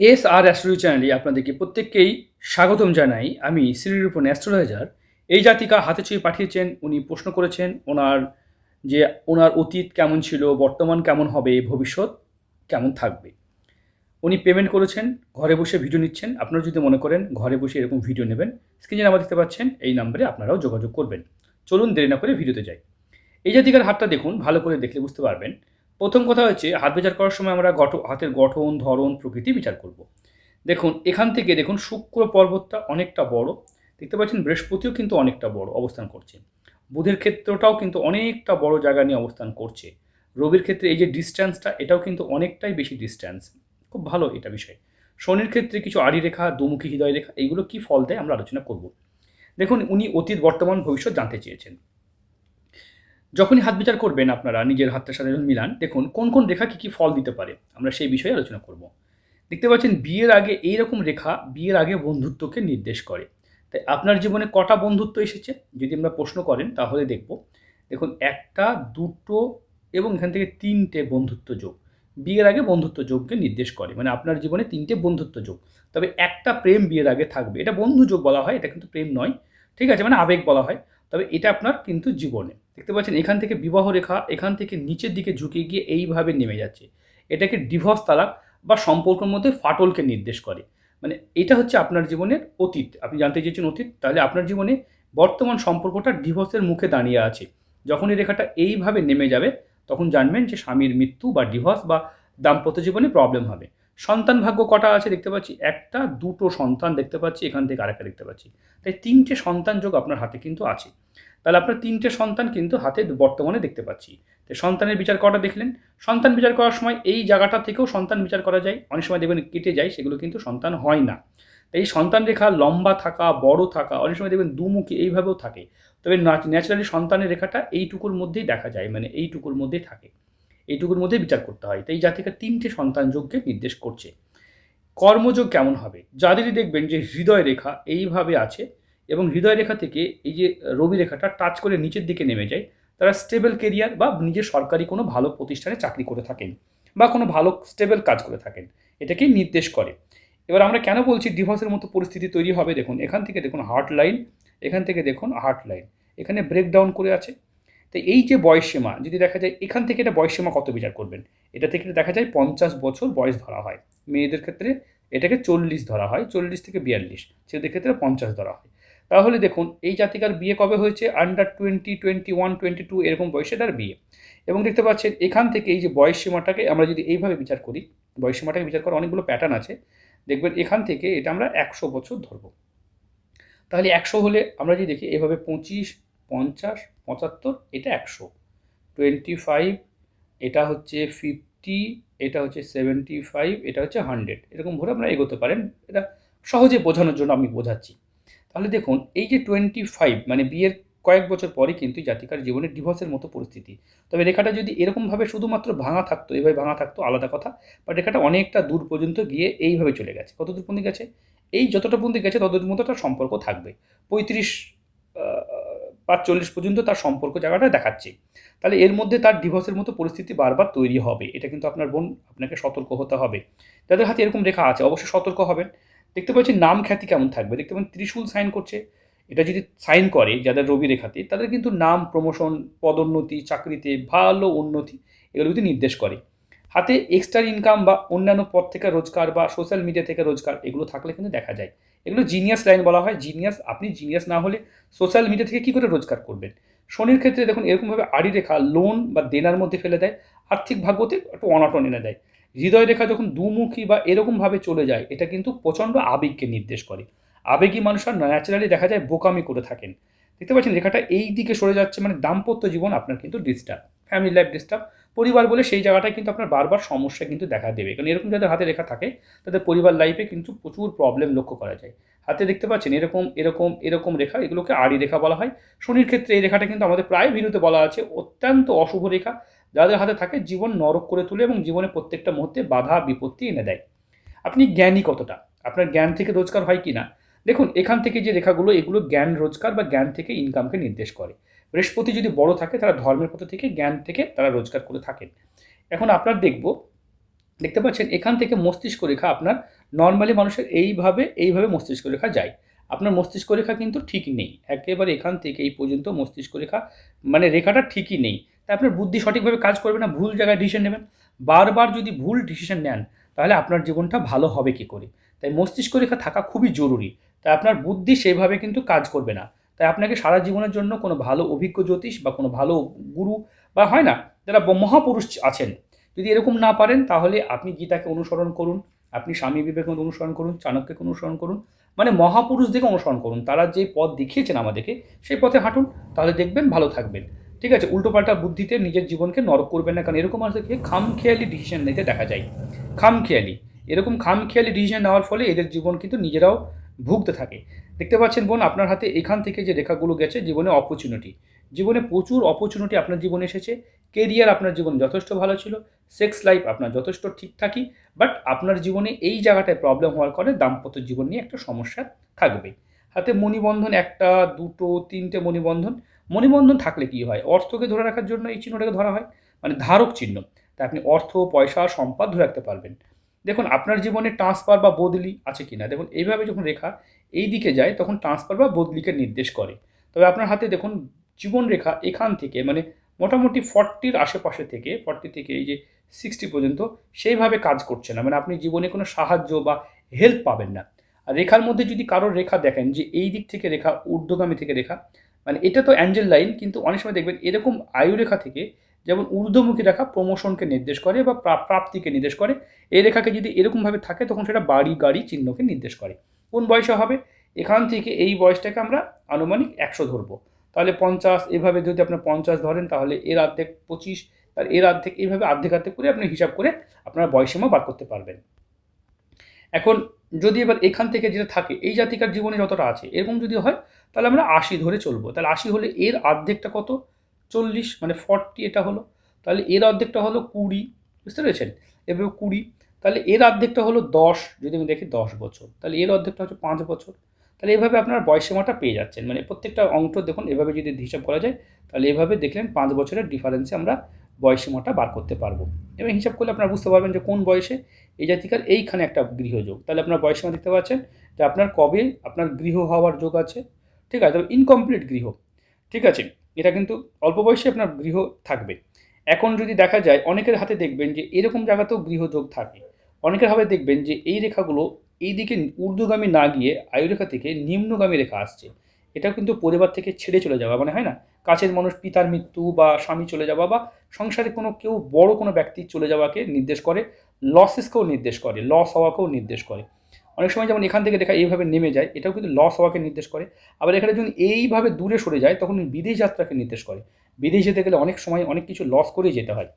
S আর astrology চ্যানেলে আপনাদেরকে প্রত্যেককেই স্বাগতম জানাই। আমি শ্রীরূপন অ্যাস্ট্রোলজার। এই জাতিকা হাতে ছুঁয়ে পাঠিয়েছেন, উনি প্রশ্ন করেছেন ওনার যে ওনার অতীত কেমন ছিল, বর্তমান কেমন হবে, ভবিষ্যৎ কেমন থাকবে। উনি পেমেন্ট করেছেন, ঘরে বসে ভিডিও নিচ্ছেন। আপনারা যদি মনে করেন ঘরে বসে এরকম ভিডিও নেবেন, স্ক্রিনে নাম্বার দেখতে পাচ্ছেন, এই নাম্বারে আপনারাও যোগাযোগ করবেন। চলুন দেরি না করে ভিডিওতে যাই। এই জাতিকার হাতটা দেখুন, ভালো করে দেখলে বুঝতে পারবেন প্রথম কথা হচ্ছে, হাত বিচার করার সময় আমরা গঠ, হাতের গঠন, ধরন, প্রকৃতি বিচার করব। দেখুন, এখান থেকে দেখুন, শুক্র পর্বতটা অনেকটা বড়। দেখতে পাচ্ছেন, বৃহস্পতিও কিন্তু অনেকটা বড় অবস্থান করছে। বুধের ক্ষেত্রটাও কিন্তু অনেকটা বড় জায়গা নিয়ে অবস্থান করছে। রবির ক্ষেত্রে এই যে ডিস্ট্যান্সটা এটাও কিন্তু অনেকটাই বেশি ডিস্ট্যান্স খুব ভালো এটা বিষয়। শনির ক্ষেত্রে কিছু আড়ি রেখা দুমুখী হৃদয় রেখা এইগুলো কি ফল দেয় আমরা আলোচনা করব। দেখুন, উনি অতীত, বর্তমান, ভবিষ্যৎ জানতে চেয়েছেন। যখনই হাত বিচার করবেন আপনারা নিজের হাতটার সাথে যখন মিলান, দেখুন কোন কোন রেখা কী কী ফল দিতে পারে, আমরা সেই বিষয়ে আলোচনা করব। দেখতে পাচ্ছেন, বিয়ের আগে এই রকম রেখা বিয়ের আগে বন্ধুত্বকে নির্দেশ করে। তাই আপনার জীবনে কটা বন্ধুত্ব এসেছে? যদি আমরা প্রশ্ন করেন, তাহলে দেখব। দেখুন, একটা, দুটো এবং এখান থেকে তিনটে বন্ধুত্ব যোগ। বিয়ের আগে বন্ধুত্ব যোগকে নির্দেশ করে মানে আপনার জীবনে তিনটে বন্ধুত্ব যোগ। তবে একটা প্রেম বিয়ের আগে থাকবে। এটা বন্ধু যোগ বলা হয়, এটা কিন্তু প্রেম নয়। ঠিক আছে মানে আবেগ বলা হয়। তবে এটা আপনার কিন্তু জীবনে। দেখতে পাচ্ছেন, এখান থেকে বিবাহ রেখা, এখান থেকে নিচের দিকে ঝুঁকে গিয়ে এইভাবে নেমে যাচ্ছে। এটাকে ডিভোর্স তালাক বা সম্পর্কের মধ্যে ফাটলকে নির্দেশ করে। মানে এটা হচ্ছে আপনার জীবনের অতীত। আপনি জানতে চেয়েছেন অতীত, তাহলে আপনার জীবনে বর্তমান সম্পর্কটা ডিভোর্সের মুখে দাঁড়িয়ে আছে। যখন এই রেখাটা এইভাবে নেমে যাবে, তখন জানবেন যে স্বামীর মৃত্যু বা ডিভোর্স বা দাম্পত্য জীবনে প্রবলেম হবে। সন্তান ভাগ্য কটা আছে দেখতে পাচ্ছি? একটা, দুটো সন্তান দেখতে পাচ্ছি, এখান থেকে আরেকটা দেখতে পাচ্ছি। তাই তিনটে সন্তান যোগ আপনার হাতে কিন্তু আছে। তাহলে আপনার তিনটে সন্তান কিন্তু হাতে বর্তমানে দেখতে পাচ্ছি। তো সন্তানের বিচার করাটা দেখলেন? সন্তান বিচার করার সময় এই জায়গাটা থেকেও সন্তান বিচার করা যায়। অনেক সময় দেখবেন কেটে যায়, সেগুলো কিন্তু সন্তান হয় না। তাই এই সন্তান রেখা লম্বা থাকা, বড় থাকা, অনেক সময় দেখবেন দুমুখী এইভাবেও থাকে। তবে ন্যাচারালি সন্তানের রেখাটা এইটুকুর মধ্যেই দেখা যায় মানে এইটুকুর মধ্যেই থাকে। এইটুকুর মধ্যে বিচার করতে হয়। তাই জাতিকা তিনটে সন্তান যোগকে নির্দেশ করছে। কর্মযোগ কেমন হবে? যাদেরই দেখবেন যে হৃদয় রেখা এইভাবে আছে এবং হৃদয় রেখা থেকে এই যে রবি রেখাটা টাচ করে নিচের দিকে নেমে যায়, তারা স্টেবল কেরিয়ার বা নিজের সরকারি কোনো ভালো প্রতিষ্ঠানে চাকরি করে থাকেন বা কোনো ভালো স্টেবল কাজ করে থাকেন, এটাকেই নির্দেশ করে। এবার আমরা কেন বলছি ডিভোর্সের মতো পরিস্থিতি তৈরি হবে? দেখুন, এখান থেকে দেখুন হার্ট লাইন এখান থেকে দেখুন হার্ট লাইন এখানে ব্রেকডাউন করে আছে। তো এই যে বয়সসীমা, যদি দেখা যায় এখান থেকে এটা বয়সসীমা কত বিচার করবেন? এটা থেকে দেখা যায় পঞ্চাশ বছর বয়স ধরা হয়। মেয়েদের ক্ষেত্রে এটাকে চল্লিশ ধরা হয়, চল্লিশ থেকে বিয়াল্লিশ। ছেলেদের ক্ষেত্রে পঞ্চাশ ধরা হয়। তাহলে দেখুন, এই জাতিকার বিয়ে কবে হয়েছে? Under twenty twenty one twenty two এরকম বয়সে তার বিয়ে। এবং দেখতে পাচ্ছেন, এখান থেকে এই যে বয়স সীমাটাকে আমরা যদি এইভাবে বিচার করি বয়স সীমাটাকে বিচার করার অনেকগুলো প্যাটার্ন আছে, দেখবেন এখান থেকে এটা আমরা একশো বছর ধরবো। তাহলে একশো হলে আমরা যদি দেখি, এভাবে পঁচিশ, পঞ্চাশ পঁচাত্তর, এটা একশো। টোয়েন্টি ফাইভ এটা হচ্ছে ফিফটি এটা হচ্ছে সেভেন্টি ফাইভ এটা হচ্ছে হান্ড্রেড এরকম ভরে আপনারা এগোতে পারেন, এটা সহজে বোঝানোর জন্য আমি বোঝাচ্ছি। তাহলে দেখুন, এই যে টোয়েন্টি ফাইভ মানে বিয়ের কয়েক বছর পরে কিন্তু জাতিকার জীবনে ডিভোর্সের মতো পরিস্থিতি। তবে রেখাটা যদি এরকমভাবে শুধুমাত্র ভাঙা থাকতো, এভাবে ভাঙা থাকতো, আলাদা কথা বাট রেখাটা অনেকটা দূর পর্যন্ত গিয়ে এইভাবে চলে গেছে। কত দূর পর্যন্ত গেছে? এই যতটা পর্যন্ত গেছে, ততদূর মতো তার সম্পর্ক থাকবে। পঁয়ত্রিশ পাঁচ চল্লিশ পর্যন্ত তার সম্পর্ক জায়গাটা দেখাচ্ছে। তাহলে এর মধ্যে তার ডিভোর্সের মতো পরিস্থিতি বারবার তৈরি হবে। এটা কিন্তু আপনার বোন, আপনাকে সতর্ক হতে হবে। যাদের হাতে এরকম রেখা আছে, অবশ্যই সতর্ক হবেন। দেখতে পাচ্ছি নাম খ্যাতি কেমন থাকবে? দেখতে পাচ্ছেন ত্রিশূল সাইন করছে। এটা যদি সাইন করে যাদের রবি রেখাতে, তাদের কিন্তু নাম প্রমোশন পদোন্নতি, চাকরিতে ভালো উন্নতি, এগুলো কিন্তু নির্দেশ করে। হাতে এক্সট্রা ইনকাম বা অন্যান্য পথ থেকে রোজগার বা সোশ্যাল মিডিয়া থেকে রোজগার, এগুলো থাকলে কিন্তু দেখা যায়। এগুলো জিনিয়াস লাইন বলা হয় জিনিয়াস আপনি জিনিয়াস না হলে সোশ্যাল মিডিয়া থেকে কী করে রোজগার করবেন? শনির ক্ষেত্রে দেখুন, এরকমভাবে আড়ি রেখা লোন বা দেনার মধ্যে ফেলে দেয়, আর্থিক ভাগ্যতে একটু অনাটন এনে দেয়। হৃদয় রেখা যখন দুমুখী বা এরকমভাবে চলে যায়, এটা কিন্তু প্রচণ্ড আবেগকে নির্দেশ করে। আবেগী মানুষ আর ন্যাচারালি দেখা যায় বোকামি করে থাকেন। দেখতে পাচ্ছেন, রেখাটা এই দিকে সরে যাচ্ছে মানে দাম্পত্য জীবন আপনার কিন্তু ডিস্টার্ব ফ্যামিলি লাইফ ডিস্টার্ব পরিবার বলে সেই জায়গাটায় কিন্তু আপনার বারবার সমস্যা কিন্তু দেখা দেবে। কারণ এরকম যাদের হাতে রেখা থাকে, তাদের পরিবার লাইফে কিন্তু প্রচুর প্রবলেম লক্ষ্য করা যায়। হাতে দেখতে পাচ্ছেন এরকম এরকম এরকম রেখা, এগুলোকে আড়ি রেখা বলা হয়। শনির ক্ষেত্রে এই রেখাটা কিন্তু আমাদের প্রায় ভিডিওতে বলা আছে, অত্যন্ত অশুভ রেখা। যাদের হাতে থাকে, জীবন নরক করে তোলে এবং জীবনে প্রত্যেকটা মুহূর্তে বাধা, বিপত্তি এনে দেয়। আপনি জ্ঞানী কতটা? আপনার জ্ঞান থেকে রোজগার হয় কি না দেখুন, এখান থেকে যে রেখাগুলো, এগুলো জ্ঞান রোজগার বা জ্ঞান থেকে ইনকামকে নির্দেশ করে। বৃহস্পতি যদি বড় থাকে, তারা ধর্মের পথ থেকে, জ্ঞান থেকে তারা রোজগার করে থাকেন। এখন আপনার দেখব, দেখতে পাচ্ছেন এখান থেকে মস্তিষ্ক রেখা আপনার নর্মালি মানুষের এইভাবে এইভাবে মস্তিষ্ক রেখা যায়। আপনার মস্তিষ্ক রেখা কিন্তু ঠিক নেই। একেবারে এখান থেকে এই পর্যন্ত মস্তিষ্ক রেখা মানে রেখাটা ঠিকই নেই। তাই আপনার বুদ্ধি সঠিকভাবে কাজ করবে না, ভুল জায়গায় ডিসিশন নেবেন। বারবার যদি ভুল ডিসিশন নেন, তাহলে আপনার জীবনটা ভালো হবে কি করে? তাই মস্তিষ্ক রেখা থাকা খুবই জরুরি। তাই আপনার বুদ্ধি সেভাবে কিন্তু কাজ করবে না। তাই আপনাকে সারা জীবনের জন্য কোনো ভালো অভিজ্ঞ জ্যোতিষ বা কোনো ভালো গুরু বা হয় না, যারা মহাপুরুষ আছেন, যদি এরকম না পারেন তাহলে আপনি গীতাকে অনুসরণ করুন, আপনি স্বামী বিবেকানন্দ অনুসরণ করুন, চাণক্যকে অনুসরণ করুন মানে মহাপুরুষদেরকে অনুসরণ করুন, তারা যে পথ দেখিয়েছেন আমাদেরকে সেই পথে হাঁটুন, তাহলে দেখবেন ভালো থাকবেন। ঠিক আছে, উল্টোপাল্টা বুদ্ধিতে নিজের জীবনকে নরক করবেন না, কারণ এরকম মানুষদেরকে খামখেয়ালি ডিসিশন নিতে দেখা যায়। খামখেয়ালি, এরকম খামখেয়ালি ডিসিশন নেওয়ার ফলে এদের জীবন কিন্তু নিজেরাও ভুগতে থাকে। দেখতে পাচ্ছেন বোন, আপনার হাতে এখান থেকে যে রেখাগুলো গেছে জীবনে অপরচুনিটি জীবনে প্রচুর অপরচুনিটি আপনার জীবনে এসেছে। কেরিয়ার আপনার জীবন যথেষ্ট ভালো ছিল। সেক্স লাইফ আপনার যথেষ্ট ঠিকঠাকই। বাট আপনার জীবনে এই জায়গাটায় প্রবলেম হওয়ার কারণে দাম্পত্য জীবন নিয়ে একটা সমস্যা থাকবে। হাতে মণিবন্ধন একটা, দুটো, তিনটে মণিবন্ধন। মণিবন্ধন থাকলে কি হয়? অর্থকে ধরে রাখার জন্য এই চিহ্নটাকে ধরা হয়। মানে ধারক চিহ্ন। তাই আপনি অর্থ, পয়সা, সম্পদ ধরে রাখতে পারবেন। দেখুন, আপনার জীবনে ট্রান্সফার বা বদলি আছে কি না দেখুন, এইভাবে যখন রেখা এই দিকে যায়, তখন ট্রান্সফার বা বদলিকে নির্দেশ করে। তবে আপনার হাতে দেখুন, জীবন রেখা এখান থেকে মানে মোটামুটি ফর্টির আশেপাশে থেকে ফর্টি থেকে এই যে সিক্সটি পর্যন্ত সেইভাবে কাজ করছে না। মানে আপনি জীবনে কোনো সাহায্য বা হেল্প পাবেন না। আর রেখার মধ্যে যদি কারোর রেখা দেখেন যে এই দিক থেকে রেখা, ঊর্ধ্বগামী থেকে রেখা মানে এটা তো অ্যাঞ্জেল লাইন কিন্তু অনেক সময় দেখবেন এরকম আয়ু রেখা থেকে যেমন ঊর্ধ্বমুখী রেখা প্রমোশনকে নির্দেশ করে বা প্রাপ্তিকে নির্দেশ করে। এই রেখাকে যদি এরকমভাবে থাকে, তখন সেটা বাড়ি, গাড়ি চিহ্নকে নির্দেশ করে। কোন বয়সে হবে? এখান থেকে এই বয়সটাকে আমরা আনুমানিক একশো ধরবো। তাহলে পঞ্চাশ, এভাবে যদি আপনার পঞ্চাশ ধরেন, তাহলে এর অর্ধেক পঁচিশ আর এর অর্ধেক এইভাবে অর্ধেক অর্ধেক করে আপনি হিসাব করে আপনার বয়সীমা বার করতে পারবেন। এখন যদি এবার এখান থেকে যেটা থাকে, এই জাতিকার জীবনে যতটা আছে, এরকম যদি হয়, তাহলে আমরা আশি ধরে চলবো। তাহলে আশি হলে এর অর্ধেকটা কত? চল্লিশ মানে ফর্টি এটা হলো। তাহলে এর অর্ধেকটা হলো কুড়ি, বুঝতে পেরেছেন? এভাবে কুড়ি, তাহলে এর অর্ধেকটা হলো দশ, যদি আমি দেখি দশ বছর, তাহলে এর অর্ধেকটা হচ্ছে পাঁচ বছর। তাহলে এভাবে আপনার বয়সীমাটা পেয়ে যাচ্ছেন। মানে প্রত্যেকটা অঙ্ক দেখুন, এভাবে যদি হিসাব করা যায়, তাহলে এভাবে দেখলেন পাঁচ বছরের ডিফারেন্সে আমরা বয়সীমাটা বার করতে পারব। এবং হিসাব করলে আপনারা বুঝতে পারবেন যে কোন বয়সে এই জাতিকার এইখানে একটা গৃহযোগ। তাহলে আপনার বয়সীমা দেখতে পাচ্ছেন যে আপনার কবে আপনার গৃহ হওয়ার যোগ আছে। ঠিক আছে তবে ইনকমপ্লিট গৃহ। ঠিক আছে, এটা কিন্তু অল্প বয়সে আপনার গৃহ থাকবে। এখন যদি দেখা যায়, অনেকের হাতে দেখবেন যে এরকম জায়গাতেও গৃহযোগ থাকে। অনেকের হাতে দেখবেন যে এই রেখাগুলো এই দিকে ঊর্ধ্বগামী না গিয়ে আয়ুরেখা থেকে নিম্নগামী রেখা আসছে। এটাও কিন্তু পরিবার থেকে ছেড়ে চলে যাওয়া মানে হয় না? কাছের মানুষ, পিতার মৃত্যু বা স্বামী চলে যাওয়া বা সংসারে কোনো কেউ বড় কোনো ব্যক্তি চলে যাওয়াকে নির্দেশ করে লসেসকেও নির্দেশ করে লস হওয়াকেও নির্দেশ করে। অনেক সময় যেমন এখান থেকে দেখা এইভাবে নেমে যায়, এটাও কিন্তু লস হওয়াকে নির্দেশ করে। আবার এখানে যখন এইভাবে দূরে সরে যায়, তখন বিদেশ যাত্রাকে নির্দেশ করে। বিদেশ যেতে গেলে অনেক সময় অনেক কিছু লস করে যেতে হয়।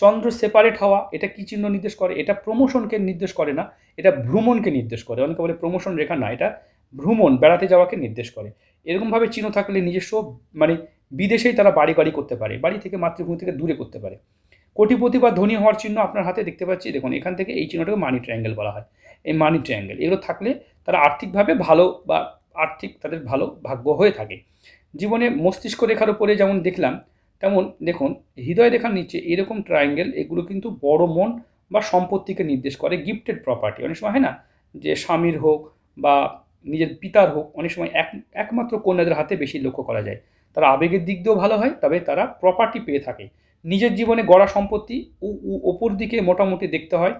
চন্দ্র সেপারেট হওয়া, এটা কী চিহ্ন নির্দেশ করে? এটা প্রমোশনকে নির্দেশ করে না, এটা ভ্রমণকে নির্দেশ করে। অনেকে বলে প্রমোশন রেখা না, এটা ভ্রমণ, বেড়াতে যাওয়াকে নির্দেশ করে। এরকমভাবে চিহ্ন থাকলে নিজস্ব মানে বিদেশেই তারা বাড়ি বাড়ি করতে পারে, বাড়ি থেকে মাতৃভূমি থেকে দূরে করতে পারে। কোটিপতি বা ধনী হওয়ার চিহ্ন আপনার হাতে দেখতে পাচ্ছি, দেখুন এখান থেকে এই চিহ্নটাকে মানি ট্রায়াঙ্গেল বলা হয়। এই মানি ট্রায়াঙ্গেল এগুলো থাকলে তারা আর্থিকভাবে ভালো বা আর্থিক তাদের ভালো ভাগ্য হয়ে থাকে। জীবনে মস্তিষ্ক রেখার উপরে যেমন দেখলাম, তেমন দেখুন, হৃদয় রেখার নিচে এরকম ট্রায়াঙ্গেল এগুলো কিন্তু বড় মন বা সম্পত্তিকে নির্দেশ করে গিফটেড প্রপার্টি অনেক সময় হয় না যে স্বামীর হোক বা নিজের পিতার হোক, অনেক সময় এক, একমাত্র কন্যাদের হাতে বেশি লক্ষ্য করা যায়। তারা আবেগের দিক দিয়েও ভালো হয়, তবে তারা প্রপার্টি পেয়ে থাকে। নিজের জীবনে গড়া সম্পত্তি ওপর দিকে মোটামুটি দেখতে হয়।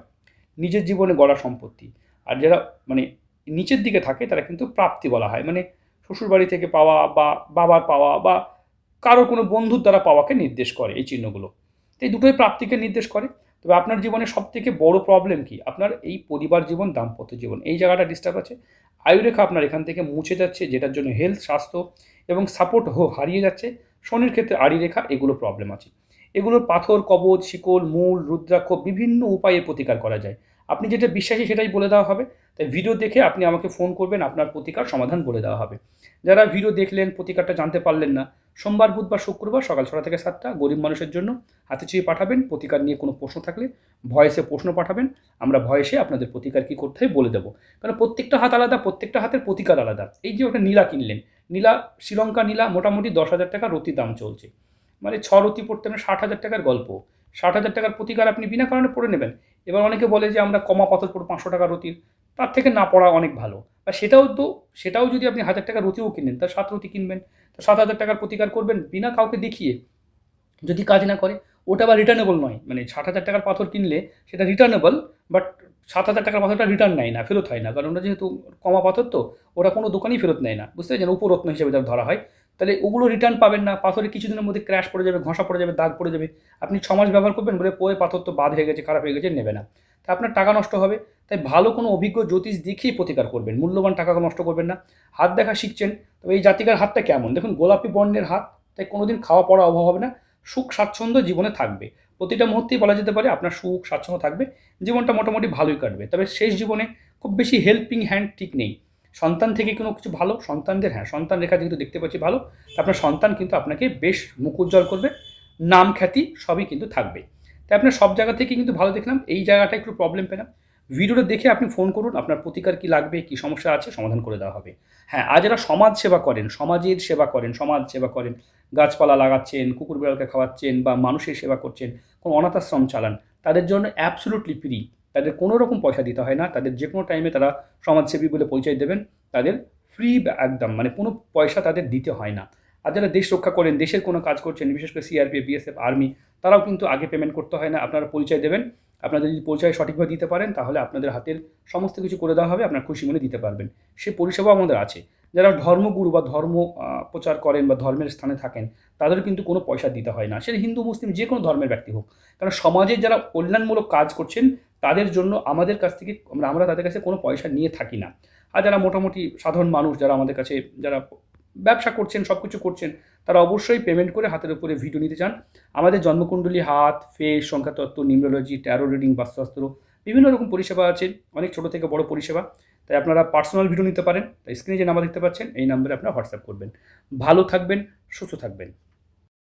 নিজের জীবনে গড়া সম্পত্তি। আর যারা মানে নিচের দিকে থাকে, তারা কিন্তু প্রাপ্তি বলা হয়। মানে শ্বশুরবাড়ি থেকে পাওয়া বা বাবার পাওয়া বা কারও কোনো বন্ধুর দ্বারা পাওয়াকে নির্দেশ করে এই চিহ্নগুলো। তো এই দুটোই প্রাপ্তিকে নির্দেশ করে। তবে আপনার জীবনে সব থেকে বড় প্রবলেম কি? আপনার এই পরিবার জীবন, দাম্পত্য জীবন। এই জায়গাটা ডিস্টার্ব আছে। আয়ুরেখা আপনার এখান থেকে মুছে যাচ্ছে, যেটার জন্য হেলথ স্বাস্থ্য এবং সাপোর্ট হো হারিয়ে যাচ্ছে। শনির ক্ষেত্রে আড়ি রেখা এগুলো প্রবলেম আছে। এগুলোর পাথর কবচ শিকল, মূল, রুদ্রাক্ষ বিভিন্ন উপায়ে প্রতিকার করা যায়। আপনি যেটা বিশ্বাসী সেটাই বলে দেওয়া হবে। তাই ভিডিও দেখে আপনি আমাকে ফোন করবেন, আপনার প্রতিকার সমাধান বলে দেওয়া হবে। যারা ভিডিও দেখলেন, প্রতিকারটা জানতে পারলেন না, সোমবার, বুধবার, শুক্রবার সকাল ছটা থেকে সাতটা, গরিব মানুষের জন্য হাতে চেয়ে পাঠাবেন, প্রতিকার নিয়ে কোনো প্রশ্ন থাকলে ভয়েসে প্রশ্ন পাঠাবেন, আমরা ভয়েসে আপনাদের প্রতিকার কী করতে হয় বলে দেবো। কারণ প্রত্যেকটা হাত আলাদা, প্রত্যেকটা হাতের প্রতিকার আলাদা। এই যে ওটা নীলা কিনলেন, নীলা, শ্রীলঙ্কা নীলা মোটামুটি দশ হাজার টাকা রতি দাম চলছে। মানে ছ রতি পড়তে মানে ষাট হাজার টাকার গল্প। ষাট হাজার টাকার প্রতিকার আপনি বিনা কারণে পড়ে নেবেন। এবার অনেকে বলে যে আমরা কমা পাথর পড়ব পাঁচশো টাকা রতির। তার থেকে না পড়া অনেক ভালো। আর সেটাও তো, সেটাও যদি আপনি হাজার টাকার রতিও কিনেন, তার সাত রতি কিনবেন, তো সাত হাজার টাকার প্রতিকার করবেন বিনা কাউকে দেখিয়ে। যদি কাজ না করে, ওটা আবার রিটার্নেবল নয়। মানে ষাট হাজার টাকার পাথর কিনলে সেটা রিটার্নেবল বাট সাত হাজার টাকার পাথরটা রিটার্ন নেয় না, ফেরত হয় না। কারণ ওটা যেহেতু কমা পাথর তো, ওরা কোনো দোকানেই ফেরত নেয় না। বুঝতে পারছেন? উপরত্ন হিসেবে তার ধরা হয়। তাহলে ওগুলো রিটার্ন পাবেন না। পাথরে কিছুদিনের মধ্যে ক্র্যাশ পড়ে যাবে, ঘষা পড়ে যাবে, দাগ পড়ে যাবে। আপনি ছ মাস ব্যবহার করবেন বলে পরে পাথর তো বাদ হয়ে গেছে, খারাপ হয়ে গেছে, নেবে না। তা আপনার টাকা নষ্ট হবে। তাই ভালো কোনো অভিজ্ঞ জ্যোতিষ দেখিয়ে প্রতিকার করবেন। মূল্যবান টাকা নষ্ট করবেন না। হাত দেখা শিখছেন। তবে এই জাতিকার হাতটা কেমন? দেখুন, গোলাপি বর্ণের হাত, তাই কোনোদিন খাওয়া পড়া অভাব হবে না। সুখ, স্বাচ্ছন্দ্য জীবনে থাকবে। প্রতিটা মুহূর্তেই বলা যেতে পারে আপনার সুখ, স্বাচ্ছন্দ্য থাকবে। জীবনটা মোটামুটি ভালোই কাটবে। তবে শেষ জীবনে খুব বেশি হেল্পিং হ্যান্ড ঠিক নেই। সন্তান থেকে কোনো কিছু ভালো? সন্তানদের হ্যাঁ সন্তান রেখা যেহেতু দেখতে পাচ্ছি ভালো আপনার সন্তান কিন্তু আপনাকে বেশ মুখ উজ্জ্বল করবে, নাম খ্যাতি সবই কিন্তু থাকবে। তাই আপনার সব জায়গা থেকে কিন্তু ভালো দেখলাম, এই জায়গাটা একটু প্রবলেম পেলাম। ভিডিওটা দেখে আপনি ফোন করুন, আপনার প্রতিকার কি লাগবে, কি সমস্যা আছে, সমাধান করে দেওয়া হবে। হ্যাঁ আর যারা সমাজ সেবা করেন, সমাজের সেবা করেন, সমাজ সেবা করেন, গাছপালা লাগাচ্ছেন, কুকুর বিড়ালকে খাওয়াচ্ছেন বা মানুষের সেবা করছেন, কোনো অনাথাশ্রম চালান, তাদের জন্য অ্যাবসলুটলি ফ্রি তাদের কোনো রকম পয়সা দিতে হয় না। তাদের যে কোনো টাইমে তারা সমাজসেবী বলে পরিচয় দেবেন। তাদের ফ্রি একদম মানে কোনো পয়সা তাদের দিতে হয় না। আর যারা দেশ রক্ষা করেন, দেশের কোনো কাজ করছেন, বিশেষ করে সিআরপিএফ বিএসএফ আর্মি তারাও কিন্তু আগে পেমেন্ট করতে হয় না। আপনারা পরিচয় দেবেন। আপনাদের যদি পরিচয় সঠিকভাবে দিতে পারেন, তাহলে আপনাদের হাতের সমস্ত কিছু করে দেওয়া হবে। আপনার খুশি মনে দিতে পারবেন। সে পরিষেবা আমাদের আছে। যারা ধর্মগুরু বা ধর্ম প্রচার করেন বা ধর্মের স্থানে থাকেন, তাদের কিন্তু কোনো পয়সা দিতে হয় না। সেটা হিন্দু, মুসলিম যে কোনো ধর্মের ব্যক্তি হোক। কারণ সমাজে যারা কল্যাণমূলক কাজ করছেন তাদের জন্য আমাদের কাছ থেকে, আমরা আমরা তাদের কাছে কোনো পয়সা নিয়ে থাকি না। আর যারা মোটামুটি সাধারণ মানুষ, যারা আমাদের কাছে, যারা ব্যবসা করছেন সব কিছু করছেন, তারা অবশ্যই পেমেন্ট করে হাতের উপরে ভিডিও নিতে চান। আমাদের জন্মকুণ্ডলী হাত ফেস সংখ্যাতত্ত্ব নিউমোলজি ট্যারো রিডিং বাস্তুশাস্ত্র, বিভিন্ন রকম পরিষেবা আছে। অনেক ছোটো থেকে বড় পরিষেবা। তাই আপনারা পার্সোনাল ভিডিও নিতে পারেন। তাই স্ক্রিনে যে নাম্বার দেখতে পাচ্ছেন, এই নাম্বারে আপনারা হোয়াটসঅ্যাপ করবেন। ভালো থাকবেন, সুস্থ থাকবেন।